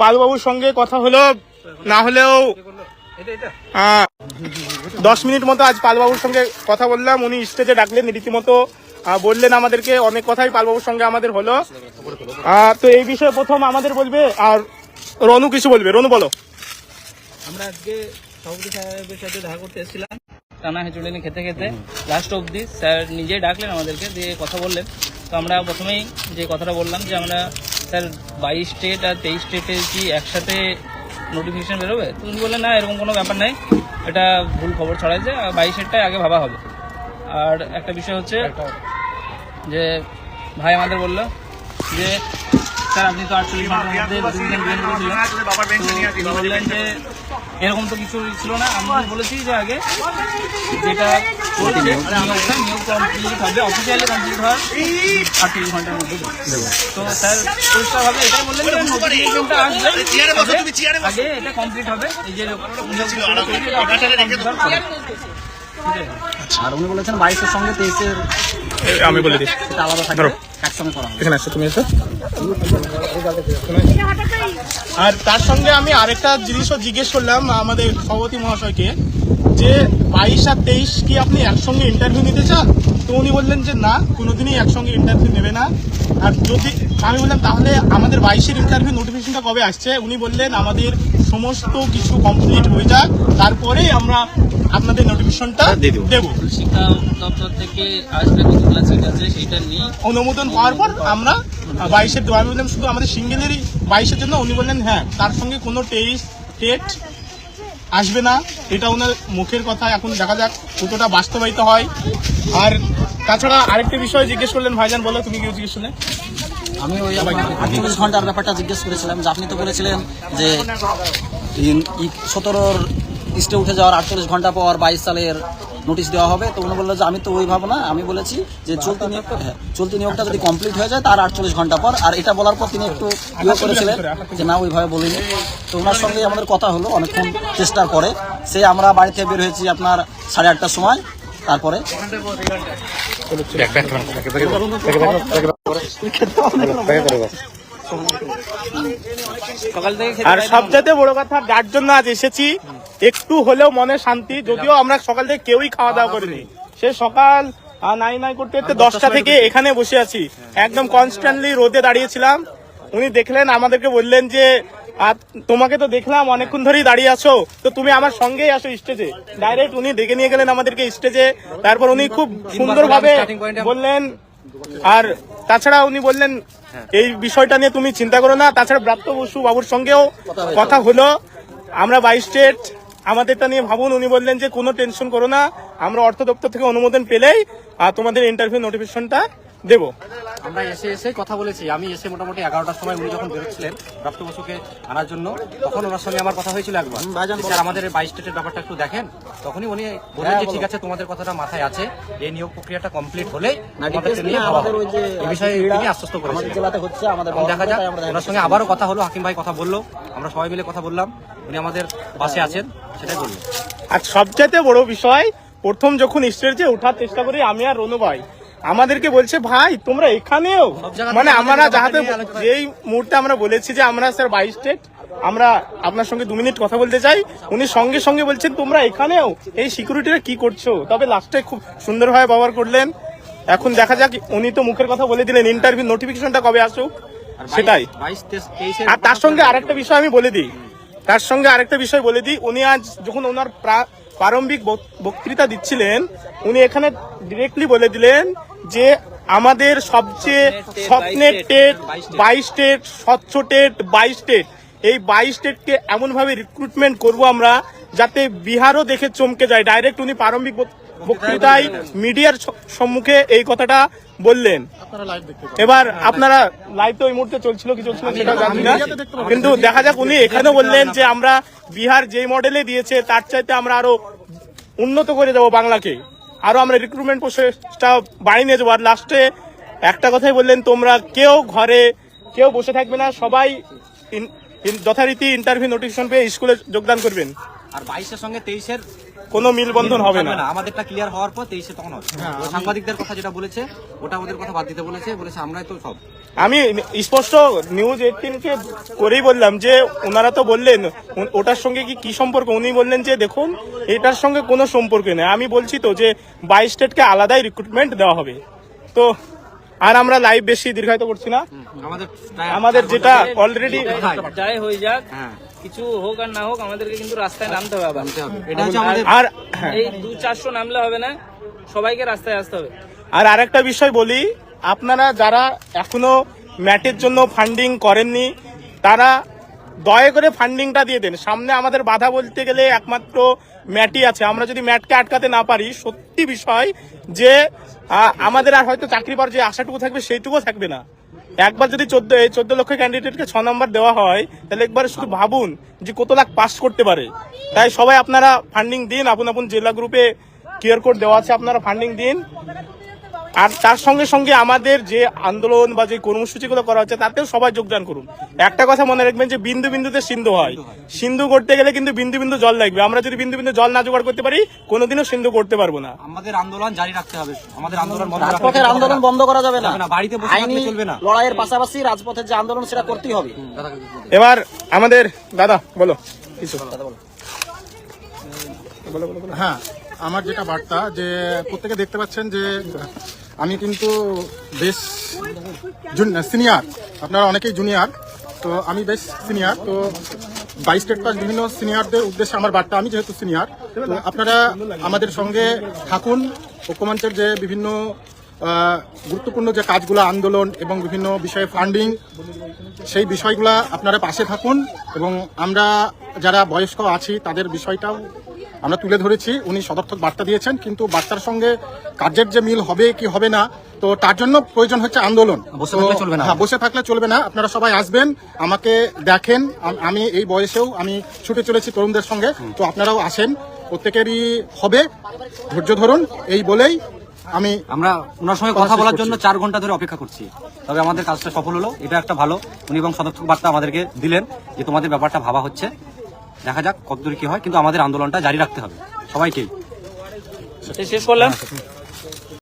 পালবাবুর সঙ্গে কথা হলো না হলেও আহ, দশ মিনিট মতো আজ পালবাবুর সঙ্গে কথা বললাম। উনি স্টেজে ডাকলেন রীতিমতো বললেন আমাদেরকে অনেক কথাই পালবাবুর সঙ্গে আমাদের হলো। তো এই বিষয়ে প্রথম আমাদের বলবে আর রনু কিছু বলবে। রনু বলো। আমরা আজকে সাহেবের সাথে দেখা করতে এসেছিলাম। টানা খেতে খেতে। লাস্ট অবধি স্যার নিজেই ডাকলেন আমাদেরকে দিয়ে কথা বললেন। তো আমরা প্রথমেই যে কথাটা বললাম যে আমরা স্যার বাইশ স্টেট আর তেইশ স্টেটে কি একসাথে নোটিফিকেশান বেরোবে? তুমি উনি বললেন না এরকম কোনো ব্যাপার নাই। এটা ভুল খবর ছড়াইছে বাইশ স্টেটটাই আগে ভাবা হবে। আর একটা বিষয় হচ্ছে যে ভাই আমাদের বলল যে স্যার আপনি তো আটচল্লিশ ঘণ্টার মধ্যে বললেন যে এরকম তো কিছু ছিল না। আমি বলেছি যে আগে যেটা নিয়োগ কমপ্লিট হবে অফিসিয়ালি কমপ্লিট হওয়ার আটচল্লিশ ঘণ্টার মধ্যে। তো স্যার পরিষ্কারভাবে এটাই বললেন যে নোটিফিকেশনটা আসবে। আগে- আগে এটা কমপ্লিট হবে। এই যে নিয়োগ complete হওয়ার পরে। আর উনি বলেছেন বাইশের সঙ্গে তেইশের আমি বলে দিই সেটা আলাদা থাকবে। এখানে আসো তুমি এসো। আর তার সঙ্গে আমি আরেকটা জিনিসও জিজ্ঞেস করলাম আমাদের সভাপতি মহাশয়কে যে বাইশ আর তেইশ কি আপনি একসঙ্গে ইন্টারভিউ নিতে চান? তো উনি বললেন যে না কোনোদিনই একসঙ্গে ইন্টারভিউ নেবে না। আর যদি আমি বললাম তাহলে আমাদের বাইশের ইন্টারভিউ নোটিফিকেশনটা কবে আসছে? উনি বললেন আমাদের সমস্ত কিছু কমপ্লিট হয়ে যাক তারপরেই আমরা আপনাদের নোটিফিকেশনটা দেবো। শিক্ষা দপ্তর থেকে আসবে কতগুলো সিট আছে সেটা নিয়ে। অনুমোদন পাওয়ার পর আমরা বাইশের আমি বললাম শুধু আমাদের সিঙ্গেলেরই বাইশের জন্য উনি বললেন হ্যাঁ তার সঙ্গে কোনো টেস্ট টেট আসবে না। এটা ওনার মুখের কথা। এখন দেখা যাক কতটা বাস্তবায়িত হয়। আর তাছাড়া আরেকটা বিষয় জিজ্ঞেস করলেন ভাইজান বলো তুমি কি জিজ্ঞেস করলে? আমি ওই আটচল্লিশ ঘণ্টার ব্যাপারটা জিজ্ঞেস করেছিলাম যে আপনি তো বলেছিলেন যে সতেরোর ইস্টে উঠে যাওয়ার আটচল্লিশ ঘণ্টা পর বাইশ সালের নোটিশ দেওয়া হবে তো উনি বলল যে আমি তো ওই ভাবো না আমি বলেছি যে চলতি নিয়োগটা হ্যাঁ চলতি নিয়োগটা যদি কমপ্লিট হয়ে যায় তার আটচল্লিশ ঘণ্টা পর আর এটা বলার পর তিনি একটু ইয়ে করেছিলেন যে না ওইভাবে বলিনি। তো ওনার সঙ্গে আমাদের কথা হলো অনেকক্ষণ চেষ্টার পরে সে আমরা বাড়ি থেকে বের হয়েছি আপনার সাড়ে আটটার সময় তারপরে আর সবচাইতে বড় কথা যার জন্য আজ এসেছি, একটু হলেও মনে শান্তি, যদিও আমরা সকাল থেকে কেউই খাওয়া দাওয়া করিনি। সে সকাল নাই নাই করতে করতে দশটা থেকে এখানে বসে আছি। একদম কনস্ট্যান্টলি রোদে দাঁড়িয়েছিলাম। উনি দেখলেন, আমাদেরকে বললেন যে আর তোমাকে তো দেখলাম অনেকক্ষণ ধরেই দাঁড়িয়ে আছো। তো তুমি আমার সঙ্গেই আসো স্টেজে। ডাইরেক্ট উনি ডেকে নিয়ে গেলেন আমাদেরকে স্টেজে। তারপর উনি খুব সুন্দরভাবে বললেন আর তাছাড়া উনি বললেন এই বিষয়টা নিয়ে তুমি চিন্তা করো না। তাছাড়া ব্রাত্য বসু বাবুর সঙ্গেও কথা হলো। আমরা বাই স্টেট আমাদেরটা নিয়ে ভাবুন উনি বললেন যে কোনো টেনশন করো না। আমরা অর্থ দপ্তর থেকে অনুমোদন পেলেই আর তোমাদের ইন্টারভিউ নোটিফিকেশনটা দেবো। আমরা এসে এসে কথা বলেছি। আমি এসে মোটামুটি এগারোটার সময় উনি যখন বেরোচ্ছিলেন প্রাপ্ত বসুকে আনার জন্য তখন ওনার সঙ্গে আমার কথা হয়েছিল একবার। স্যার আমাদের বাইশ স্টেটের ব্যাপারটা একটু দেখেন। তখনই উনি বললেন যে ঠিক আছে তোমাদের কথাটা মাথায় আছে। এই নিয়োগ প্রক্রিয়াটা কমপ্লিট হলে এই বিষয়ে তিনি আশ্বস্ত করেছেন দেখা যাক ওনার সঙ্গে আবারও কথা হলো হাকিম ভাই কথা বলল। আমরা সবাই মিলে কথা বললাম। উনি আমাদের পাশে আছেন সেটাই বলল আর সবচাইতে বড় বিষয় প্রথম যখন স্টেজে ওঠার চেষ্টা করি আমি আর রনু ভাই। আমাদেরকে বলছে ভাই তোমরা এখানেও। মানে আমরা যাহাতে যেই মুহূর্তে আমরা বলেছি যে আমরা স্যার বাইশ স্টেট আমরা আপনার সঙ্গে দু মিনিট কথা বলতে চাই। উনি সঙ্গে সঙ্গে বলছেন তোমরা এখানেও এই সিকিউরিটিরা কি করছ? তবে লাস্টে খুব সুন্দরভাবে ব্যবহার করলেন। এখন দেখা যাক উনি তো মুখের কথা বলে দিলেন ইন্টারভিউ নোটিফিকেশনটা কবে আসুক সেটাই। আর তার সঙ্গে আরেকটা বিষয় আমি বলে দিই। তার সঙ্গে আরেকটা বিষয় বলে দিই। উনি আজ যখন ওনার প্রা- প্রারম্ভিক বক- বক্তৃতা দিচ্ছিলেন উনি এখানে ডিরেক্টলি বলে দিলেন যে আমাদের সবচেয়ে স্বপ্নের টেট বাইশ টেট স্বচ্ছ টেট বাইশ টেট এই বাইশ টেটকে এমনভাবে রিক্রুটমেন্ট করব আমরা যাতে বিহারও দেখে চমকে যায়। ডাইরেক্ট উনি প্রারম্ভিক বক্তৃতায় মিডিয়ার সম্মুখে এই কথাটা বললেন। এবার আপনারা লাইভ তো এই মুহূর্তে চলছিল কি চলছিল সেটা জানি না। কিন্তু দেখা যাক উনি এখানেও বললেন যে আমরা বিহার যেই মডেলে দিয়েছে তার চাইতে আমরা আরও উন্নত করে দেবো বাংলাকে। আরও আমরা রিক্রুটমেন্ট প্রসেসটা বাড়িয়ে নিয়ে যাব। আর লাস্টে একটা কথাই বললেন, তোমরা কেউ ঘরে কেউ বসে থাকবে না, সবাই যথারীতি ইন্টারভিউ নোটিফিকেশন পেয়ে স্কুলে যোগদান করবেন। আর বাইশের সঙ্গে তেইশের কোনো মিলবন্ধন হবে না। আমাদেরটা ক্লিয়ার হওয়ার পর তেইশে তখন হবে। সাংবাদিকদের কথা যেটা বলেছে ওটা আমাদের কথা বাদ দিতে বলেছে বলেছে আমরাই তো সব। আমি স্পষ্ট নিউজ এইটিনকে করেই বললাম যে ওনারা তো বললেন ওটার সঙ্গে কি কি সম্পর্ক? উনি বললেন যে দেখুন এটার সঙ্গে কোনো সম্পর্ক নেই। আমি বলছি তো যে বাইশ স্টেটকে আলাদাই রিক্রুটমেন্ট দেওয়া হবে। তো আর আমরা লাইভ বেশি দীর্ঘায়িত করছি না। আমাদের আমাদের যেটা অলরেডি যাই হয়ে যাক। হ্যাঁ। কিছু হোক আর না হোক আমাদেরকে কিন্তু রাস্তায় নামতে হবে আবার। এটা হচ্ছে আমাদের আর হ্যাঁ। এই দু চারশো নামলে হবে না সবাইকে রাস্তায় আসতে হবে। আর আরেকটা বিষয় বলি আপনারা যারা এখনও ম্যাটের জন্য ফান্ডিং করেননি তারা দয়া করে ফান্ডিংটা দিয়ে দেন। সামনে আমাদের বাধা বলতে গেলে একমাত্র ম্যাটই আছে। আমরা যদি ম্যাটকে আটকাতে না পারি সত্যি বিষয় যে আমাদের আর হয়তো চাকরি পাওয়ার যে আশাটুকু থাকবে সেইটুকু থাকবে না। একবার যদি চোদ্দ চোদ্দ লক্ষ ক্যান্ডিডেটকে ছ নম্বর দেওয়া হয়, তাহলে একবার শুধু ভাবুন যে কত লাখ পাস করতে পারে। তাই সবাই আপনারা ফান্ডিং দিন, আপন আপন জেলা গ্রুপে কেয়ার কোড দেওয়া আছে, আপনারা ফান্ডিং দিন। আর তার সঙ্গে সঙ্গে আমাদের যে আন্দোলন বা যে কর্মসূচিগুলো করা হচ্ছে তাতেও সবাই যোগদান করুন। একটা কথা মনে রাখবেন যে বিন্দু বিন্দুতে সিন্ধু হয়। সিন্ধু করতে গেলে কিন্তু বিন্দু বিন্দু জল লাগবে। আমরা যদি বিন্দু বিন্দু জল না জোগাড় করতে পারি কোনোদিনও সিন্ধু করতে পারব না। আমাদের আন্দোলন জারি রাখতে হবে। আমাদের আন্দোলন বন্ধ রাজপথের আন্দোলন বন্ধ করা যাবে না। বাড়িতে বসে থাকলে চলবে না। লড়াইয়ের পাশাপাশি রাজপথের যে আন্দোলন সেটা করতেই হবে। এবার আমাদের দাদা বলো। কিছু। বলো বলো বলো। হ্যাঁ আমার যেটা বার্তা যে প্রত্যেকে দেখতে পাচ্ছেন যে আমি কিন্তু বেশ সিনিয়র আপনারা অনেকেই জুনিয়র তো আমি বেশ সিনিয়র তো বাইশ স্টেট পাস বিভিন্ন সিনিয়রদের উদ্দেশ্যে আমার বার্তা। আমি যেহেতু সিনিয়র আপনারা আমাদের সঙ্গে থাকুন। ঐক্যমঞ্চের যে বিভিন্ন গুরুত্বপূর্ণ যে কাজগুলো, আন্দোলন এবং বিভিন্ন বিষয়ে ফান্ডিং সেই বিষয়গুলো আপনারা পাশে থাকুন এবং আমরা যারা বয়স্ক আছি, তাদের বিষয়টাও আমরা তুলে ধরেছি উনি সদর্থক বার্তা দিয়েছেন কিন্তু বার্তার সঙ্গে কার্যের যে মিল হবে কি হবে না তো তার জন্য প্রয়োজন হচ্ছে আন্দোলন। বসে থাকলে চলবে না। হ্যাঁ, বসে থাকলে চলবে না। আপনারা সবাই আসবেন আমাকে দেখেন আমি এই বয়সেও আমি ছুটে চলেছি তরুণদের সঙ্গে তো আপনারাও আসেন। প্রত্যেকেরই হবে ধৈর্য ধরুন এই বলেই আমি আমরা ওনার সঙ্গে কথা বলার জন্য চার ঘণ্টা ধরে অপেক্ষা করছি। তবে আমাদের কাজটা সফল হলো এটা একটা ভালো। উনি এবং সদর্থক বার্তা আমাদেরকে দিলেন যে তোমাদের ব্যাপারটা ভাবা হচ্ছে। দেখা যাক কতদূর কি হয় কিন্তু আমাদের আন্দোলনটা জারি রাখতে হবে। সবাইকেই। শেষ করলাম।